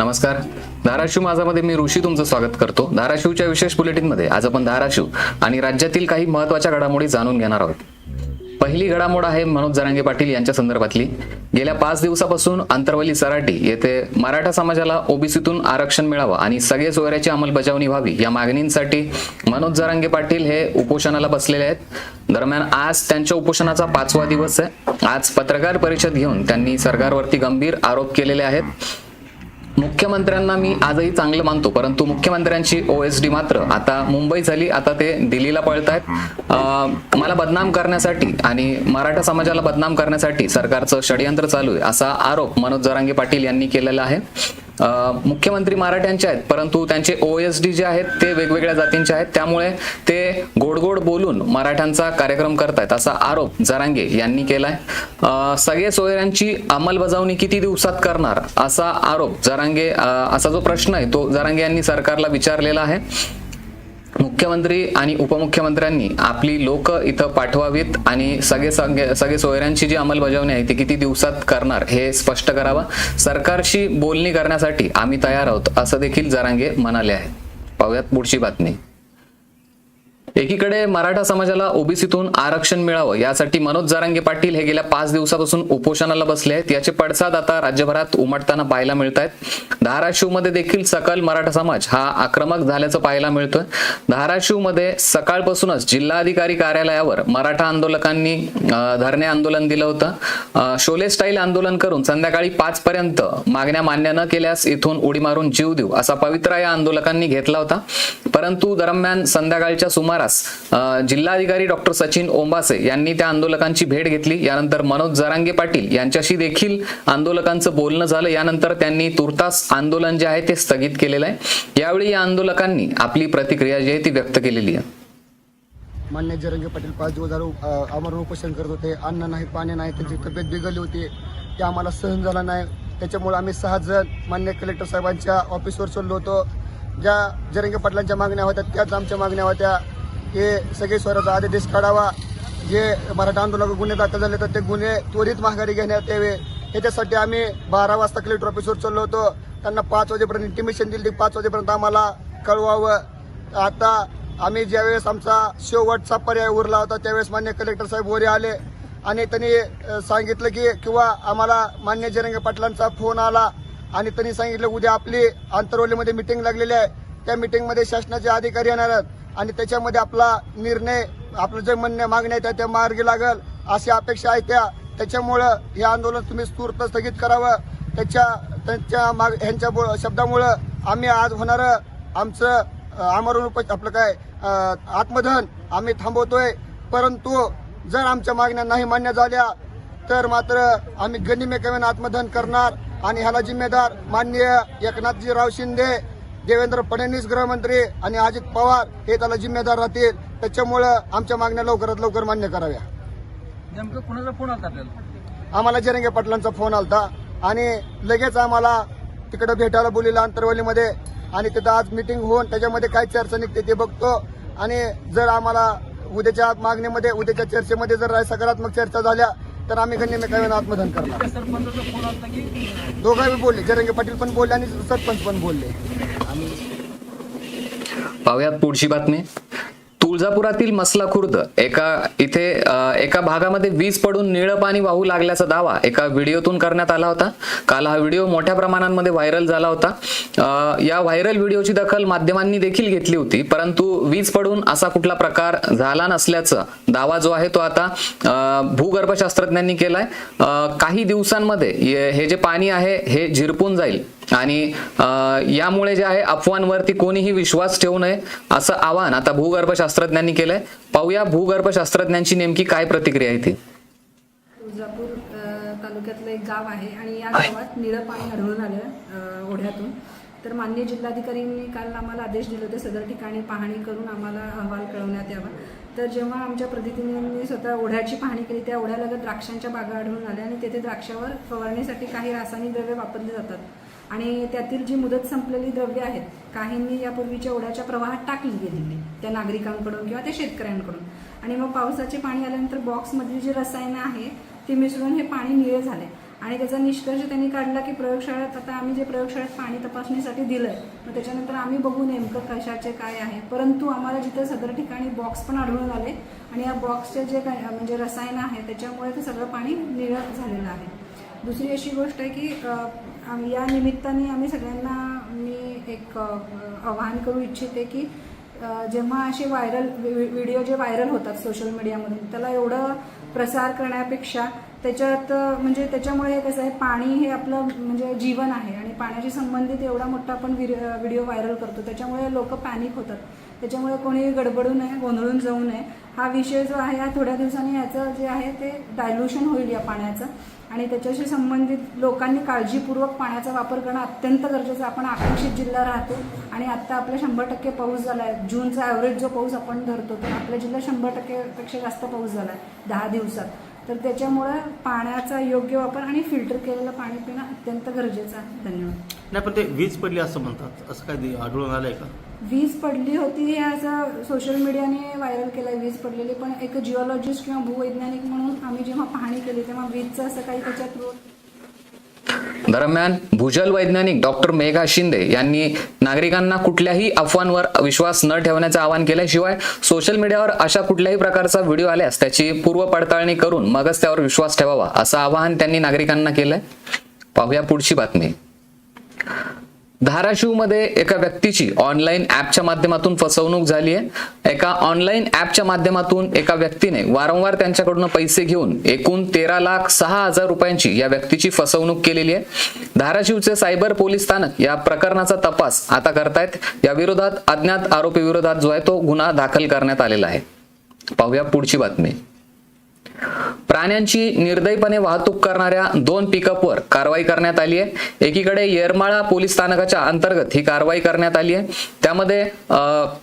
नमस्कार. धाराशिव माझामध्ये मी ऋषी तुमचं स्वागत करतो. धाराशिवच्या विशेष बुलेटिनमध्ये आज आपण धाराशिव आणि राज्यातील काही महत्त्वाच्या घडामोडी जाणून घेणार आहोत. पहिली घडामोड आहे मनोज जरांगे पाटील यांच्या संदर्भातली. गेल्या पाच दिवसापासून अंतरवली सराटी येथे मराठा समाजाला ओबीसीतून आरक्षण मिळावं आणि सगळे सोयऱ्याची अंमलबजावणी व्हावी या मागणींसाठी मनोज जरांगे पाटील हे उपोषणाला बसलेले आहेत. दरम्यान आज त्यांच्या उपोषणाचा पाचवा दिवस आहे. आज पत्रकार परिषद घेऊन त्यांनी सरकारवरती गंभीर आरोप केलेले आहेत. मुख्यमंत्र्यांना मी आजही चांगलं मानतो परंतु मुख्यमंत्र्यांची ओएसडी मात्र आता मुंबई झाली आता ते दिल्लीला पळत आहेत मला बदनाम करण्यासाठी आणि मराठा समाजाला बदनाम करण्यासाठी सरकारचं षडयंत्र चालू आहे असा आरोप मनोज जरांगे पाटील यांनी केलेला आहे. मुख्यमंत्री मराठ्यांचे आहेत परंतु त्यांचे ओएसडी जे आहेत ते वेगवेगळ्या जातींचे आहेत. त्यामुळे ते गोड गोड बोलून मराठ्यांचा कार्यक्रम करतायत असा आरोप जरांगे यांनी केलाय. सगळे सोयऱ्यांची अंमलबजावणी किती दिवसात करणार असा आरोप जरांगे असा जो प्रश्न आहे तो जरांगे यांनी सरकारला विचारलेला आहे. मुख्यमंत्री आणि उपमुख्यमंत्र्यांनी आपली लोक इथं पाठवावीत आणि सगळे सगळे सगळे सोयऱ्यांची जी अंमलबजावणी आहे ती किती दिवसात करणार हे स्पष्ट करावं. सरकारशी बोलणी करण्यासाठी आम्ही तयार आहोत असं देखील जरांगे म्हणाले आहे पाहूयात पुढची बातमी. एकीकडे मराठा समाजाला ओबीसीतून आरक्षण मिळावं यासाठी मनोज जरांगे पाटील हे गेल्या पाच दिवसापासून उपोषणाला बसले आहेत. याचे पडसाद आता राज्यभरात उमटताना पाहायला मिळत आहेत धाराशिवमध्ये देखील सकल मराठा समाज हा आक्रमक झाल्याचं पाहायला मिळतोय. धाराशिवमध्ये सकाळपासूनच जिल्हाधिकारी कार्यालयावर मराठा आंदोलकांनी धरणे आंदोलन दिलं होतं. शोले स्टाईल आंदोलन करून संध्याकाळी पाच पर्यंत मागण्या मान्य न केल्यास इथून उडी मारून जीव देऊ असा पवित्रा या आंदोलकांनी घेतला होता. परंतु दरम्यान संध्याकाळच्या सुमारास जिल्हाधिकारी डॉक्टर सचिन ओंबासे यांनी त्या आंदोलकांची भेट घेतली. यानंतर मनोज जरांगे पाटील यांच्याशी देखील आंदोलकांचं बोलणं झालं. यानंतर त्यांनी तुर्तास आंदोलन जे आहे ते स्थगित केलेलं आहे. यावेळी या आंदोलकांनी आपली प्रतिक्रिया जी आहे ती व्यक्त केलेली आहे. मान्य जरंगे पाटील पाच दिवस झालो आमरण उपोषण करत होते. अन्न नाही पाणी नाही त्यांची तब्येत बिघडली होती. ते आम्हाला सहन झाला नाही. त्याच्यामुळे आम्ही सहा जण मान्य कलेक्टर साहेबांच्या ऑफिसवर चाललो होतो. ज्या जरंगे पाटलांच्या मागण्या होत्या त्याच आमच्या मागण्या होत्या. हे सगळे स्वराचा आदेश काढावा. जे मराठा आंदोलनात गुन्हे दाखल झाले तर ते गुन्हे त्वरित माघारी घेण्यात यावे. याच्यासाठी आम्ही बारा वाजता कलेक्टर ऑफिसवर चाललो होतो. त्यांना पाच वाजेपर्यंत इंटिमेशन दिली पाच वाजेपर्यंत आम्हाला कळवावं. आता आम्ही ज्यावेळेस आमचा शेवटचा पर्याय उरला होता त्यावेळेस मान्य कलेक्टर साहेब वरे आले. आणि त्यांनी सांगितलं की किंवा आम्हाला मान्य जरंगे पाटलांचा फोन आला. आणि त्यांनी सांगितलं उद्या आपली आंतरवलीमध्ये मिटिंग लागलेली आहे. त्या मिटिंगमध्ये शासनाचे अधिकारी येणार आहेत. आणि त्याच्यामध्ये आपला निर्णय आपलं जे म्हणणे मागण्या त्या- त्या मार्गी लागल अशी अपेक्षा आहे त्या. त्याच्यामुळं हे आंदोलन तुम्ही स्फूर्त स्थगित करावं. त्याच्या त्यांच्या माग ह्यांच्या शब्दामुळं आम्ही आज होणारं आमचं आमरण उप आपलं काय आत्मधन आम्ही थांबवतोय. परंतु जर आमच्या मागण्या नाही मान्य झाल्या तर मात्र आम्ही गनिमे आत्मधन करणार आणि ह्याला जिम्मेदार माननीय एकनाथजीराव शिंदे देवेंद्र फडणवीस गृहमंत्री आणि अजित पवार हे त्याला जिम्मेदार राहतील. त्याच्यामुळं आमच्या मागण्या लवकरात लवकर मान्य कराव्या. नेमकं कुणाचा फोन आला आपल्याला? आम्हाला जरंगे पाटलांचा फोन आलता. आणि लगेच आम्हाला तिकडे भेटायला बोलिलं अंतरवलीमध्ये आणि तिथं आज मिटिंग होऊन त्याच्यामध्ये काय चर्चा निघते ते बघतो. आणि जर आम्हाला उद्याच्या मागणीमध्ये उद्याच्या चर्चेमध्ये जर सकारात्मक चर्चा झाल्या तर आम्ही गण्यमेकाव्यानं आत्मधन करणार? दोघांनी बोलले. जरंगे पाटील पण बोलले आणि सरपंच पण बोलले. पाहूयात पुढची बातमी. तुळजापुरातील मसला खुर्द एका इथे एका भागामध्ये वीज पडून निळं पाणी वाहू लागल्याचा दावा एका व्हिडिओतून करण्यात आला होता. काल हा व्हिडिओ मोठ्या प्रमाणामध्ये व्हायरल झाला होता. या व्हायरल व्हिडिओची दखल माध्यमांनी देखील घेतली होती परंतु वीज पडून असा कुठला प्रकार झाला नसल्याचा दावा जो आहे तो आता भूगर्भशास्त्रज्ञांनी केलाय. काही दिवसांमध्ये हे जे पाणी आहे हे झिरपून जाईल. आणि यामुळे जे आहे अफवांवरती कोणीही विश्वास ठेवू नये असं आवाहन आता भूगर्भशास्त्रज्ञांनी केलंय. पाहूया भूगर्भशास्त्रज्ञांची नेमकी काय प्रतिक्रिया आहे ती. तुळजापूर तालुक्यातलं एक गाव आहे आणि या गावात निळं पाणी आढळून आलं ओढ्यातून. तर मान्य जिल्हाधिकाऱ्यांनी काल आम्हाला आदेश दिले होते सदर ठिकाणी पाहणी करून आम्हाला अहवाल कळवण्यात यावा. तर जेव्हा आमच्या प्रतिनिधींनी स्वतः ओढ्याची पाहणी केली त्या ओढ्यालगत द्राक्षांच्या बागा आढळून आल्या आणि तेथे द्राक्षावर फवारणीसाठी काही रासायनिक द्रव्य वापरली जातात. आणि त्यातील जी मुदत संपलेली द्रव्य आहेत काहींनी यापूर्वीच्या ओढ्याच्या प्रवाहात टाकली गेलेली त्या नागरिकांकडून किंवा त्या शेतकऱ्यांकडून. आणि मग पावसाचे पाणी आल्यानंतर बॉक्समधली जी रसायनं आहे ती मिसळून हे पाणी निळे झाले आणि त्याचा निष्कर्ष त्यांनी काढला की प्रयोगशाळेत आता आम्ही जे प्रयोगशाळेत पाणी तपासणीसाठी दिलं आहे मग त्याच्यानंतर आम्ही बघू नेमकं कशाचे काय आहे. परंतु आम्हाला जिथे सदर ठिकाणी बॉक्स पण आढळून आले आणि या बॉक्सचे जे काय म्हणजे रसायन आहे त्याच्यामुळे ते सगळं पाणी निळत झालेलं आहे. दुसरी अशी गोष्ट आहे की या निमित्ताने आम्ही सगळ्यांना मी एक आवाहन करू इच्छिते की जेव्हा असे व्हायरल व्हिडिओ जे व्हायरल होतात सोशल मीडियामधून त्याला एवढं प्रसार करण्यापेक्षा त्याच्यात म्हणजे त्याच्यामुळे हे कसं आहे पाणी हे आपलं म्हणजे जीवन आहे. आणि पाण्याशी संबंधित एवढा मोठा आपण व्हिडिओ व्हायरल करतो. त्याच्यामुळे लोक पॅनिक होतात. त्याच्यामुळे कोणी गडबडू नये गोंधळून जाऊ नये. हा विषय जो आहे हा थोड्या दिवसांनी याचं जे आहे ते डायल्युशन होईल या पाण्याचं. आणि त्याच्याशी संबंधित लोकांनी काळजीपूर्वक पाण्याचा वापर करणं अत्यंत गरजेचं आहे. आपण आकांक्षित जिल्हा राहतो आणि आत्ता आपला शंभर टक्के पाऊस झाला आहे जूनचा ॲव्हरेज जो पाऊस आपण धरतो तर आपल्या जिल्ह्यात शंभर टक्केपेक्षा जास्त पाऊस झाला आहे दहा दिवसात. तर त्याच्यामुळं पाण्याचा योग्य वापर आणि फिल्टर केलेलं पाणी पिणं अत्यंत गरजेचं आहे. धन्यवाद. नाही पण ते वीज पडली असं म्हणतात. असं काय दि- आढळून आलंय का? वीज पडली होती हे असं सोशल मीडियाने व्हायरल केलं वीज पडलेली. पण एक जिओलॉजिस्ट किंवा भूवैज्ञानिक म्हणून आम्ही जेव्हा पाहणी केली तेव्हा वीजचं असं काही त्याच्यात दरम्यान भूजल वैज्ञानिक डॉक्टर मेघा शिंदे यांनी नागरिकांना कुठल्याही अफवांवर विश्वास न ठेवण्याचं आवाहन केल्याशिवाय सोशल मीडियावर अशा कुठल्याही प्रकारचा व्हिडिओ आल्यास त्याची पूर्व पडताळणी करून मगच त्यावर विश्वास ठेवावा असं आवाहन त्यांनी नागरिकांना केलंय. पाहूया पुढची बातमी. धाराशिवमध्ये एका व्यक्तीची ऑनलाईन ऍपच्या माध्यमातून फसवणूक झाली आहे. एका ऑनलाईन ऍपच्या माध्यमातून एका व्यक्तीने वारंवार त्यांच्याकडून पैसे घेऊन एकूण तेरा लाख सहा हजार रुपयांची या व्यक्तीची फसवणूक केलेली आहे. धाराशिवचे सायबर पोलीस स्थानक या प्रकरणाचा तपास आता करतायत. या विरोधात अज्ञात आरोपी विरोधात जो आहे तो गुन्हा दाखल करण्यात आलेला आहे. पाहूया पुढची बातमी. प्राण्यांची निर्दयीपणे वाहतूक करणाऱ्या दोन पिकअपवर कारवाई करण्यात आली आहे. एकीकडे येरमाळा पोलीस स्थानकाच्या अंतर्गत ही कारवाई करण्यात आली आहे. त्यामध्ये अं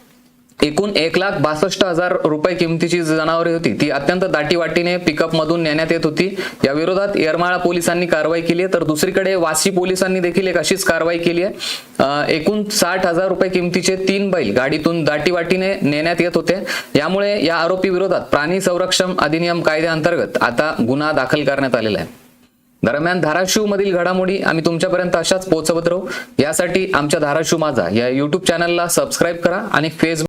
एकूण एक लाख बासष्ट हजार रुपये किमतीची जनावरे होती ती अत्यंत दाटीवाटीने पिकअप मधून नेण्यात येत होती. या विरोधात येरमाळा पोलिसांनी कारवाई केली आहे. तर दुसरीकडे वाशी पोलिसांनी देखील एक अशीच कारवाई केली आहे. एकूण साठ हजार रुपये किमतीचे तीन बैल गाडीतून दाटीवाटीने नेण्यात येत होते. यामुळे या आरोपी विरोधात प्राणी संरक्षण अधिनियम कायद्याअंतर्गत आता गुन्हा दाखल करण्यात आलेला आहे. दरम्यान धाराशिव मधील घडामोडी आम्ही तुमच्यापर्यंत अशाच पोहोचवत राहू. यासाठी आमच्या धाराशिव माझा या युट्यूब चॅनलला सबस्क्राईब करा आणि फेसबुक